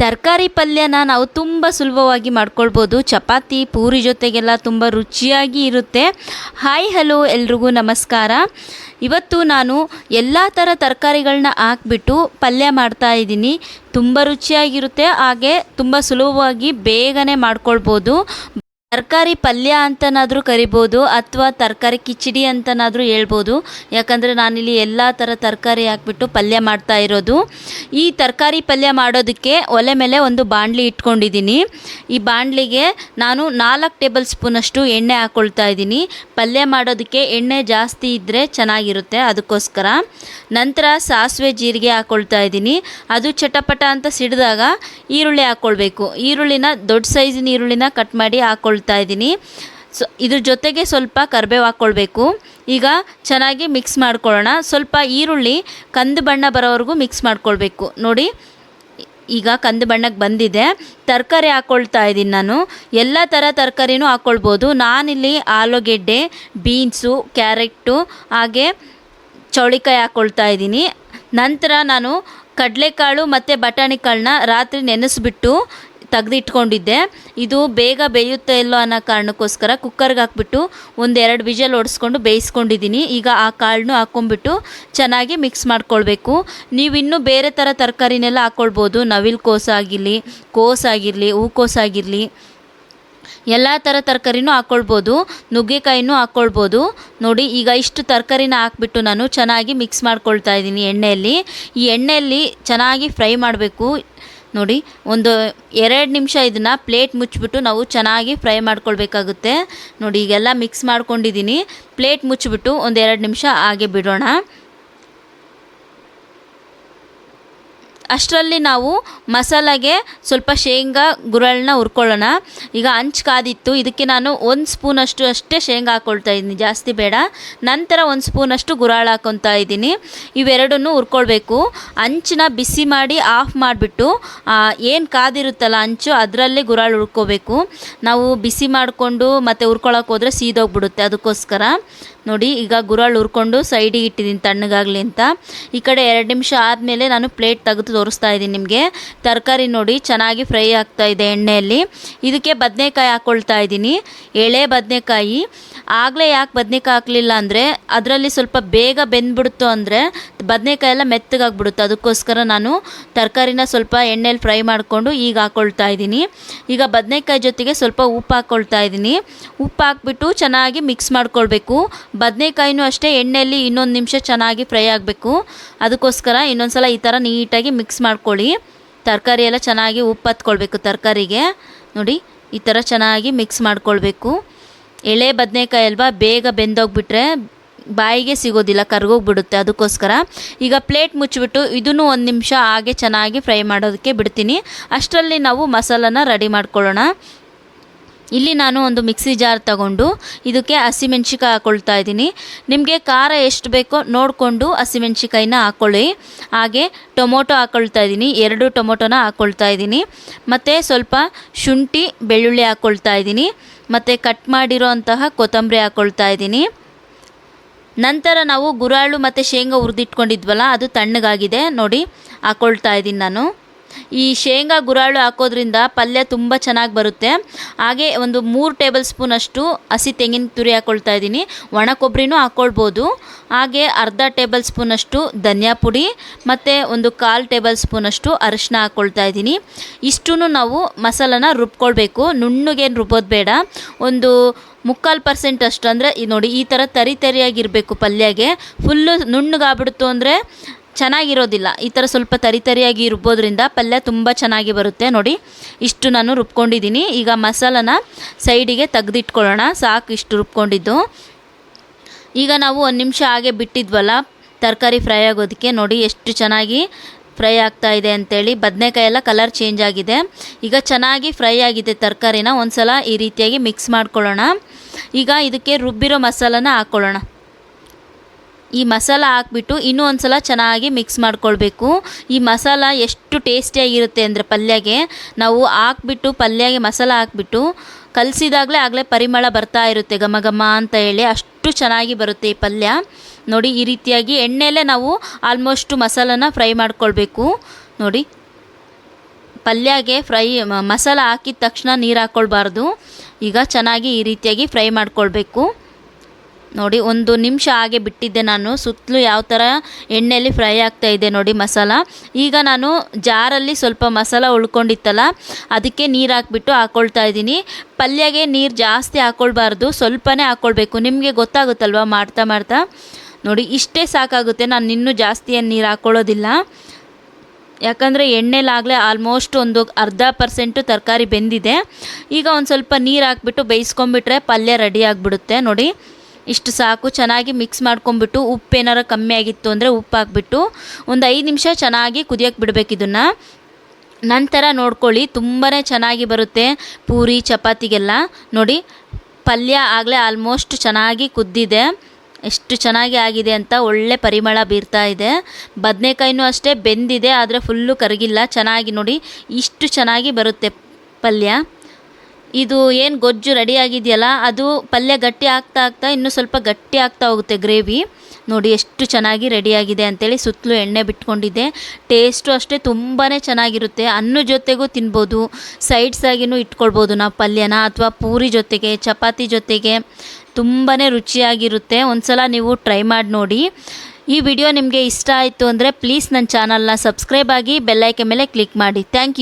ತರಕಾರಿ ಪಲ್ಯನ ನಾವು ತುಂಬ ಸುಲಭವಾಗಿ ಮಾಡ್ಕೊಳ್ಬೋದು. ಚಪಾತಿ, ಪೂರಿ ಜೊತೆಗೆಲ್ಲ ತುಂಬ ರುಚಿಯಾಗಿ ಇರುತ್ತೆ. ಹಾಯ್ ಹಲೋ ಎಲ್ರಿಗೂ ನಮಸ್ಕಾರ. ಇವತ್ತು ನಾನು ಎಲ್ಲ ಥರ ತರಕಾರಿಗಳನ್ನ ಹಾಕ್ಬಿಟ್ಟು ಪಲ್ಯ ಮಾಡ್ತಾ ಇದ್ದೀನಿ. ತುಂಬ ರುಚಿಯಾಗಿರುತ್ತೆ, ಹಾಗೆ ತುಂಬ ಸುಲಭವಾಗಿ ಬೇಗನೆ ಮಾಡ್ಕೊಳ್ಬೋದು. ತರಕಾರಿ ಪಲ್ಯ ಅಂತನಾದರೂ ಕರಿಬೋದು ಅಥವಾ ತರಕಾರಿ ಕಿಚಡಿ ಅಂತನಾದರೂ ಹೇಳ್ಬೋದು. ಯಾಕಂದರೆ ನಾನಿಲ್ಲಿ ಎಲ್ಲ ಥರ ತರಕಾರಿ ಹಾಕ್ಬಿಟ್ಟು ಪಲ್ಯ ಮಾಡ್ತಾ ಇರೋದು. ಈ ತರಕಾರಿ ಪಲ್ಯ ಮಾಡೋದಕ್ಕೆ ಒಲೆ ಮೇಲೆ ಒಂದು ಬಾಣಲಿ ಇಟ್ಕೊಂಡಿದ್ದೀನಿ. ಈ ಬಾಣಲಿಗೆ ನಾನು ನಾಲ್ಕು ಟೇಬಲ್ ಸ್ಪೂನಷ್ಟು ಎಣ್ಣೆ ಹಾಕ್ಕೊಳ್ತಾ ಇದ್ದೀನಿ. ಪಲ್ಯ ಮಾಡೋದಕ್ಕೆ ಎಣ್ಣೆ ಜಾಸ್ತಿ ಇದ್ದರೆ ಚೆನ್ನಾಗಿರುತ್ತೆ ಅದಕ್ಕೋಸ್ಕರ. ನಂತರ ಸಾಸಿವೆ ಜೀರಿಗೆ ಹಾಕ್ಕೊಳ್ತಾ ಇದ್ದೀನಿ. ಅದು ಚಟಪಟ ಅಂತ ಸಿಡಿದಾಗ ಈರುಳ್ಳಿ ಹಾಕ್ಕೊಳ್ಬೇಕು ಈರುಳ್ಳಿನ ದೊಡ್ಡ ಸೈಜಿನ ಈರುಳ್ಳಿನ ಕಟ್ ಮಾಡಿ ಹಾಕ್ಕೊಳ್ತಾ ಇದ್ದೀನಿ. ಸೊ, ಇದ್ರ ಜೊತೆಗೆ ಸ್ವಲ್ಪ ಕರಿಬೇವು ಹಾಕ್ಕೊಳ್ಬೇಕು. ಈಗ ಚೆನ್ನಾಗಿ ಮಿಕ್ಸ್ ಮಾಡ್ಕೊಳ್ಳೋಣ. ಸ್ವಲ್ಪ ಈರುಳ್ಳಿ, ಕಂದು ಬಣ್ಣ ಬರೋವರೆಗೂ ಮಿಕ್ಸ್ ಮಾಡ್ಕೊಳ್ಬೇಕು. ನೋಡಿ, ಈಗ ಕಂದು ಬಣ್ಣಕ್ಕೆ ಬಂದಿದೆ. ತರಕಾರಿ ಹಾಕ್ಕೊಳ್ತಾ ಇದ್ದೀನಿ ನಾನು. ಎಲ್ಲ ಥರ ತರಕಾರಿನೂ ಹಾಕ್ಕೊಳ್ಬೋದು. ನಾನಿಲ್ಲಿ ಆಲೂಗೆಡ್ಡೆ, ಬೀನ್ಸು ಕ್ಯಾರೆಟು ಹಾಗೆ ಚೌಳಿಕಾಯಿ ಹಾಕ್ಕೊಳ್ತಾ ಇದ್ದೀನಿ. ನಂತರ ನಾನು ಕಡಲೆಕಾಳು ಮತ್ತು ಬಟಾಣಿ ಕಾಳನ್ನ ರಾತ್ರಿ ನೆನೆಸ್ಬಿಟ್ಟು ತೆಗೆದಿಟ್ಕೊಂಡಿದ್ದೆ. ಇದು ಬೇಗ ಬೇಯುತ್ತೆ ಇಲ್ಲೋ ಅನ್ನೋ ಕಾರಣಕ್ಕೋಸ್ಕರ ಕುಕ್ಕರ್ಗೆ ಹಾಕ್ಬಿಟ್ಟು ಒಂದೆರಡು ವಿಜಲ್ ಹೊಡೆಸ್ಕೊಂಡು ಬೇಯಿಸ್ಕೊಂಡಿದ್ದೀನಿ. ಈಗ ಆ ಕಾಳನ್ನು ಹಾಕ್ಕೊಂಬಿಟ್ಟು ಚೆನ್ನಾಗಿ ಮಿಕ್ಸ್ ಮಾಡ್ಕೊಳ್ಬೇಕು. ನೀವು ಇನ್ನೂ ಬೇರೆ ಥರ ತರಕಾರಿನೆಲ್ಲ ಹಾಕ್ಕೊಳ್ಬೋದು ನವಿಲು ಕೋಸಾಗಿರಲಿ ಕೋಸಾಗಿರಲಿ, ಹೂಕೋಸಾಗಿರಲಿ. ಎಲ್ಲ ಥರ ತರಕಾರಿನೂ ಹಾಕ್ಕೊಳ್ಬೋದು ನುಗ್ಗೆಕಾಯಿನೂ ಹಾಕ್ಕೊಳ್ಬೋದು ನೋಡಿ, ಈಗ ಇಷ್ಟು ತರಕಾರಿನ ಹಾಕ್ಬಿಟ್ಟು ನಾನು ಚೆನ್ನಾಗಿ ಮಿಕ್ಸ್ ಮಾಡ್ಕೊಳ್ತಾ ಇದ್ದೀನಿ ಎಣ್ಣೆಯಲ್ಲಿ. ಈ ಎಣ್ಣೆಯಲ್ಲಿ ಚೆನ್ನಾಗಿ ಫ್ರೈ ಮಾಡಬೇಕು. ನೋಡಿ, ಒಂದು ಎರಡು ನಿಮಿಷ ಇದನ್ನು ಪ್ಲೇಟ್ ಮುಚ್ಚಿಬಿಟ್ಟು ನಾವು ಚೆನ್ನಾಗಿ ಫ್ರೈ ಮಾಡ್ಕೊಳ್ಬೇಕಾಗುತ್ತೆ. ನೋಡಿ, ಈಗೆಲ್ಲ ಮಿಕ್ಸ್ ಮಾಡ್ಕೊಂಡಿದ್ದೀನಿ. ಪ್ಲೇಟ್ ಮುಚ್ಚಿಬಿಟ್ಟು ಒಂದು ಎರಡು ನಿಮಿಷ ಹಾಗೆ ಬಿಡೋಣ. ಅಷ್ಟರಲ್ಲಿ ನಾವು ಮಸಾಲೆಗೆ ಸ್ವಲ್ಪ ಶೇಂಗಾ ಗುರಳನ್ನ ಹುರ್ಕೊಳ್ಳೋಣ. ಈಗ ಹಂಚು ಕಾದಿತ್ತು. ಇದಕ್ಕೆ ನಾನು ಒಂದು ಸ್ಪೂನಷ್ಟು ಅಷ್ಟೇ ಶೇಂಗಾ ಹಾಕ್ಕೊಳ್ತಾ ಇದ್ದೀನಿ. ಜಾಸ್ತಿ ಬೇಡ. ನಂತರ ಒಂದು ಸ್ಪೂನಷ್ಟು ಗುರಾಳ ಹಾಕ್ಕೊತಾ ಇದ್ದೀನಿ. ಇವೆರಡನ್ನೂ ಹುರ್ಕೊಳ್ಬೇಕು. ಹಂಚನ್ನ ಬಿಸಿ ಮಾಡಿ ಆಫ್ ಮಾಡಿಬಿಟ್ಟು ಏನು ಕಾದಿರುತ್ತಲ್ಲ ಹಂಚು ಅದರಲ್ಲೇ ಗುರಾಳು ಹುರ್ಕೋಬೇಕು. ನಾವು ಬಿಸಿ ಮಾಡಿಕೊಂಡು ಮತ್ತು ಹುರ್ಕೊಳಕ್ಕೆ ಹೋದರೆ ಸೀದೋಗ್ಬಿಡುತ್ತೆ. ಅದಕ್ಕೋಸ್ಕರ ನೋಡಿ, ಈಗ ಗುರಾಳ್ ಹುರ್ಕೊಂಡು ಸೈಡಿಗೆ ಇಟ್ಟಿದ್ದೀನಿ ತಣ್ಣಗಾಗಲಿ ಅಂತ. ಈ ಕಡೆ ಎರಡು ನಿಮಿಷ ಆದಮೇಲೆ ನಾನು ಪ್ಲೇಟ್ ತೆಗೆದು ತೋರಿಸ್ತಾ ಇದ್ದೀನಿ ನಿಮಗೆ. ತರಕಾರಿ ನೋಡಿ, ಚೆನ್ನಾಗಿ ಫ್ರೈ ಆಗ್ತಾ ಇದೆ ಎಣ್ಣೆಯಲ್ಲಿ. ಇದಕ್ಕೆ ಬದನೆಕಾಯಿ ಹಾಕ್ಕೊಳ್ತಾ ಇದ್ದೀನಿ. ಎಳೆ ಬದನೆಕಾಯಿ ಆಗಲೇ ಯಾಕೆ ಬದನೆಕಾಯಿ ಹಾಕಲಿಲ್ಲ ಅಂದರೆ ಅದರಲ್ಲಿ ಸ್ವಲ್ಪ ಬೇಗ ಬೆಂದ್ಬಿಡ್ತು ಅಂದರೆ ಬದನೆಕಾಯಿ ಎಲ್ಲ ಮೆತ್ತಗಾಗ್ಬಿಡುತ್ತೆ. ಅದಕ್ಕೋಸ್ಕರ ನಾನು ತರಕಾರಿನ ಸ್ವಲ್ಪ ಎಣ್ಣೆಲಿ ಫ್ರೈ ಮಾಡಿಕೊಂಡು ಈಗ ಹಾಕ್ಕೊಳ್ತಾ ಇದ್ದೀನಿ. ಈಗ ಬದನೆಕಾಯಿ ಜೊತೆಗೆ ಸ್ವಲ್ಪ ಉಪ್ಪು ಹಾಕ್ಕೊಳ್ತಾ ಇದ್ದೀನಿ. ಉಪ್ಪು ಹಾಕ್ಬಿಟ್ಟು ಚೆನ್ನಾಗಿ ಮಿಕ್ಸ್ ಮಾಡ್ಕೊಳ್ಬೇಕು. ಬದನೇಕಾಯಿನೂ ಅಷ್ಟೇ ಎಣ್ಣೆಯಲ್ಲಿ ಇನ್ನೊಂದು ನಿಮಿಷ ಚೆನ್ನಾಗಿ ಫ್ರೈ ಆಗಬೇಕು. ಅದಕ್ಕೋಸ್ಕರ ಇನ್ನೊಂದು ಸಲ ಈ ಥರ ನೀಟಾಗಿ ಮಿಕ್ಸ್ ಮಾಡ್ಕೊಳ್ಳಿ. ತರಕಾರಿ ಎಲ್ಲ ಚೆನ್ನಾಗಿ ಉಪ್ಪು ಹತ್ಕೊಳ್ಬೇಕು ತರಕಾರಿಗೆ. ನೋಡಿ, ಈ ಥರ ಚೆನ್ನಾಗಿ ಮಿಕ್ಸ್ ಮಾಡ್ಕೊಳ್ಬೇಕು. ಎಳೆ ಬದನೇಕಾಯಿ ಅಲ್ವಾ, ಬೇಗ ಬೆಂದೋಗ್ಬಿಟ್ರೆ ಬಾಯಿಗೆ ಸಿಗೋದಿಲ್ಲ, ಕರ್ಗೋಗ್ಬಿಡುತ್ತೆ ಅದಕ್ಕೋಸ್ಕರ. ಈಗ ಪ್ಲೇಟ್ ಮುಚ್ಚಿಬಿಟ್ಟು ಇದನ್ನು ಒಂದು ನಿಮಿಷ ಹಾಗೆ ಚೆನ್ನಾಗಿ ಫ್ರೈ ಮಾಡೋದಕ್ಕೆ ಬಿಡ್ತೀನಿ. ಅಷ್ಟರಲ್ಲಿ ನಾವು ಮಸಾಲನ ರೆಡಿ ಮಾಡ್ಕೊಳ್ಳೋಣ. ಇಲ್ಲಿ ನಾನು ಒಂದು ಮಿಕ್ಸಿ ಜಾರ್ ತಗೊಂಡು ಇದಕ್ಕೆ ಹಸಿಮೆಣ್ಸಿಕಾಯಿ ಹಾಕ್ಕೊಳ್ತಾ ಇದ್ದೀನಿ. ನಿಮಗೆ ಖಾರ ಎಷ್ಟು ಬೇಕೋ ನೋಡಿಕೊಂಡು ಹಸಿಮೆಣ್ಸಿಕಾಯಿನ ಹಾಕ್ಕೊಳ್ಳಿ ಹಾಗೆ ಟೊಮೊಟೊ ಹಾಕ್ಕೊಳ್ತಾ ಇದ್ದೀನಿ, ಎರಡು ಟೊಮೊಟೊನ ಹಾಕ್ಕೊಳ್ತಾ ಇದ್ದೀನಿ. ಮತ್ತು ಸ್ವಲ್ಪ ಶುಂಠಿ, ಬೆಳ್ಳುಳ್ಳಿ ಹಾಕ್ಕೊಳ್ತಾ ಇದ್ದೀನಿ. ಮತ್ತು ಕಟ್ ಮಾಡಿರೋ ಅಂತಹ ಕೊತ್ತಂಬರಿ ಹಾಕ್ಕೊಳ್ತಾ ಇದ್ದೀನಿ. ನಂತರ ನಾವು ಗುರಾಳು ಮತ್ತು ಶೇಂಗಾ ಹುರಿದಿಟ್ಕೊಂಡಿದ್ವಲ್ಲ, ಅದು ತಣ್ಣಗಾಗಿದೆ. ನೋಡಿ ಹಾಕ್ಕೊಳ್ತಾ ಇದ್ದೀನಿ ನಾನು. ಈ ಶೇಂಗಾ ಗುರಾಳು ಹಾಕೋದ್ರಿಂದ ಪಲ್ಯ ತುಂಬ ಚೆನ್ನಾಗಿ ಬರುತ್ತೆ. ಹಾಗೆ ಒಂದು ಮೂರು ಟೇಬಲ್ ಸ್ಪೂನಷ್ಟು ಹಸಿ ತೆಂಗಿನ ತುರಿ ಹಾಕ್ಕೊಳ್ತಾ ಇದ್ದೀನಿ. ಒಣ ಕೊಬ್ಬರಿನೂ ಹಾಕ್ಕೊಳ್ಬೋದು ಹಾಗೆ ಅರ್ಧ ಟೇಬಲ್ ಸ್ಪೂನಷ್ಟು ಧನಿಯಾ ಪುಡಿ ಮತ್ತು ಒಂದು ಕಾಲು ಟೇಬಲ್ ಸ್ಪೂನಷ್ಟು ಅರಿಶಿನ ಹಾಕ್ಕೊಳ್ತಾ ಇದ್ದೀನಿ. ಇಷ್ಟೂ ನಾವು ಮಸಾಲನ ರುಬ್ಕೊಳ್ಬೇಕು. ನುಣ್ಣಗೇನು ರುಬ್ಬೋದು ಬೇಡ. ಒಂದು ಮುಕ್ಕಾಲು ಪರ್ಸೆಂಟ್ ಅಷ್ಟು ಅಂದರೆ ನೋಡಿ ಈ ಥರ ತರಿ ತರಿಯಾಗಿರಬೇಕು ಪಲ್ಯಗೆ. ಫುಲ್ಲು ನುಣ್ಣಗಾಗ್ಬಿಡ್ತು ಅಂದರೆ ಚೆನ್ನಾಗಿರೋದಿಲ್ಲ. ಈ ಥರ ಸ್ವಲ್ಪ ತರಿ ತರಿಯಾಗಿ ರುಬ್ಬೋದ್ರಿಂದ ಪಲ್ಯ ತುಂಬ ಚೆನ್ನಾಗಿ ಬರುತ್ತೆ. ನೋಡಿ, ಇಷ್ಟು ನಾನು ರುಬ್ಕೊಂಡಿದ್ದೀನಿ. ಈಗ ಮಸಾಲನ ಸೈಡಿಗೆ ತೆಗೆದಿಟ್ಕೊಳ್ಳೋಣ. ಸಾಕು ಇಷ್ಟು ರುಬ್ಕೊಂಡಿದ್ದು. ಈಗ ನಾವು ಒಂದು ನಿಮಿಷ ಹಾಗೆ ಬಿಟ್ಟಿದ್ವಲ್ಲ, ತರಕಾರಿ ಫ್ರೈ ಆಗೋದಕ್ಕೆ. ನೋಡಿ, ಎಷ್ಟು ಚೆನ್ನಾಗಿ ಫ್ರೈ ಆಗ್ತಾ ಇದೆ ಬದನೆಕಾಯಿ ಎಲ್ಲ ಕಲರ್ ಚೇಂಜ್ ಆಗಿದೆ. ಈಗ ಚೆನ್ನಾಗಿ ಫ್ರೈ ಆಗಿದೆ ತರಕಾರಿನ. ಒಂದು ಸಲ ಈ ರೀತಿಯಾಗಿ ಮಿಕ್ಸ್ ಮಾಡ್ಕೊಳ್ಳೋಣ. ಈಗ ಇದಕ್ಕೆ ರುಬ್ಬಿರೋ ಮಸಾಲನ ಹಾಕ್ಕೊಳ್ಳೋಣ. ಈ ಮಸಾಲ ಹಾಕ್ಬಿಟ್ಟು ಇನ್ನೂ ಒಂದು ಸಲ ಚೆನ್ನಾಗಿ ಮಿಕ್ಸ್ ಮಾಡ್ಕೊಳ್ಬೇಕು. ಈ ಮಸಾಲ ಎಷ್ಟು ಟೇಸ್ಟಿಯಾಗಿರುತ್ತೆ ಅಂದರೆ ಪಲ್ಯಗೆ, ನಾವು ಹಾಕ್ಬಿಟ್ಟು ಪಲ್ಯಗೆ ಮಸಾಲ ಹಾಕ್ಬಿಟ್ಟು ಕಲಸಿದಾಗಲೇ ಆಗಲೇ ಪರಿಮಳ ಬರ್ತಾ ಇರುತ್ತೆ, ಘಮ ಘಮ ಅಂತ ಹೇಳಿ ಅಷ್ಟು ಚೆನ್ನಾಗಿ ಬರುತ್ತೆ ಈ ಪಲ್ಯ. ನೋಡಿ, ಈ ರೀತಿಯಾಗಿ ಎಣ್ಣೆಯಲ್ಲೇ ನಾವು ಆಲ್ಮೋಸ್ಟು ಮಸಾಲನ ಫ್ರೈ ಮಾಡ್ಕೊಳ್ಬೇಕು. ನೋಡಿ, ಪಲ್ಯಗೆ ಫ್ರೈ ಮಸಾಲ ಹಾಕಿದ ತಕ್ಷಣ ನೀರು ಹಾಕ್ಕೊಳ್ಬಾರ್ದು ಈಗ ಚೆನ್ನಾಗಿ ಈ ರೀತಿಯಾಗಿ ಫ್ರೈ ಮಾಡ್ಕೊಳ್ಬೇಕು. ನೋಡಿ, ಒಂದು ನಿಮಿಷ ಹಾಗೆ ಬಿಟ್ಟಿದ್ದೆ ನಾನು. ಸುತ್ತಲೂ ಯಾವ ಥರ ಎಣ್ಣೆಯಲ್ಲಿ ಫ್ರೈ ಆಗ್ತಾ ಇದೆ ನೋಡಿ ಮಸಾಲ. ಈಗ ನಾನು ಜಾರಲ್ಲಿ ಸ್ವಲ್ಪ ಮಸಾಲ ಉಳ್ಕೊಂಡಿತ್ತಲ್ಲ, ಅದಕ್ಕೆ ನೀರು ಹಾಕ್ಬಿಟ್ಟು ಹಾಕ್ಕೊಳ್ತಾ ಇದ್ದೀನಿ. ಪಲ್ಯಗೆ ನೀರು ಜಾಸ್ತಿ ಹಾಕ್ಕೊಳ್ಬಾರ್ದು ಸ್ವಲ್ಪನೇ ಹಾಕ್ಕೊಳ್ಬೇಕು ನಿಮಗೆ ಗೊತ್ತಾಗುತ್ತಲ್ವ ಮಾಡ್ತಾ ಮಾಡ್ತಾ? ನೋಡಿ, ಇಷ್ಟೇ ಸಾಕಾಗುತ್ತೆ. ನಾನು ಇನ್ನೂ ಜಾಸ್ತಿ ಏನು ನೀರು ಹಾಕ್ಕೊಳ್ಳೋದಿಲ್ಲ ಯಾಕಂದರೆ ಎಣ್ಣೆಲಾಗಲೇ ಆಲ್ಮೋಸ್ಟ್ ಒಂದು ಅರ್ಧ ಪರ್ಸೆಂಟು ತರಕಾರಿ ಬೆಂದಿದೆ. ಈಗ ಒಂದು ಸ್ವಲ್ಪ ನೀರು ಹಾಕ್ಬಿಟ್ಟು ಬೇಯಿಸ್ಕೊಂಬಿಟ್ರೆ ಪಲ್ಯ ರೆಡಿ ಆಗಿಬಿಡುತ್ತೆ. ನೋಡಿ ಇಷ್ಟು ಸಾಕು. ಚೆನ್ನಾಗಿ ಮಿಕ್ಸ್ ಮಾಡ್ಕೊಂಬಿಟ್ಟು ಉಪ್ಪು ಏನಾರು ಕಮ್ಮಿ ಆಗಿತ್ತು ಅಂದರೆ ಉಪ್ಪು ಹಾಕ್ಬಿಟ್ಟು ಒಂದು ಐದು ನಿಮಿಷ ಚೆನ್ನಾಗಿ ಕುದಿಯೋಕೆ ಬಿಡಬೇಕು ಇದನ್ನು. ನಂತರ ನೋಡ್ಕೊಳ್ಳಿ ತುಂಬಾ ಚೆನ್ನಾಗಿ ಬರುತ್ತೆ ಪೂರಿ, ಚಪಾತಿಗೆಲ್ಲ. ನೋಡಿ, ಪಲ್ಯ ಆಗಲೇ ಆಲ್ಮೋಸ್ಟ್ ಚೆನ್ನಾಗಿ ಕುದ್ದಿದೆ. ಎಷ್ಟು ಚೆನ್ನಾಗಿ ಆಗಿದೆ ಅಂತ ಒಳ್ಳೆ ಪರಿಮಳ ಬೀರ್ತಾ ಇದೆ. ಬದನೆಕಾಯಿನೂ ಅಷ್ಟೇ ಬೆಂದಿದೆ, ಆದರೆ ಫುಲ್ಲು ಕರಗಿಲ್ಲ. ಚೆನ್ನಾಗಿ ನೋಡಿ, ಇಷ್ಟು ಚೆನ್ನಾಗಿ ಬರುತ್ತೆ ಪಲ್ಯ. ಇದು ಏನು ಗೊಜ್ಜು ರೆಡಿ ಆಗಿದೆಯಲ್ಲ, ಅದು ಪಲ್ಯ ಗಟ್ಟಿ ಆಗ್ತಾ ಆಗ್ತಾ ಇನ್ನೂ ಸ್ವಲ್ಪ ಗಟ್ಟಿ ಆಗ್ತಾ ಹೋಗುತ್ತೆ ಗ್ರೇವಿ ನೋಡಿ ಎಷ್ಟು ಚೆನ್ನಾಗಿ ರೆಡಿಯಾಗಿದೆ ಅಂತೇಳಿ ಸುತ್ತಲೂ ಎಣ್ಣೆ ಬಿಟ್ಕೊಂಡಿದ್ದೆ. ಟೇಸ್ಟು ಅಷ್ಟೇ ತುಂಬಾ ಚೆನ್ನಾಗಿರುತ್ತೆ. ಅನ್ನ ಜೊತೆಗೂ ತಿನ್ಬೋದು ಸೈಡ್ಸಾಗಿನೂ ಇಟ್ಕೊಳ್ಬೋದು ನಾವು ಪಲ್ಯನ, ಅಥವಾ ಪೂರಿ ಜೊತೆಗೆ, ಚಪಾತಿ ಜೊತೆಗೆ. ತುಂಬಾ ರುಚಿಯಾಗಿರುತ್ತೆ. ಒಂದ್ಸಲ ನೀವು ಟ್ರೈ ಮಾಡಿ ನೋಡಿ. ಈ ವಿಡಿಯೋ ನಿಮಗೆ ಇಷ್ಟ ಆಯಿತು ಅಂದರೆ ಪ್ಲೀಸ್ ನನ್ನ ಚಾನಲ್ನ ಸಬ್ಸ್ಕ್ರೈಬ್ ಆಗಿ ಬೆಲ್ಲೈಕೆ ಮೇಲೆ ಕ್ಲಿಕ್ ಮಾಡಿ. Thank you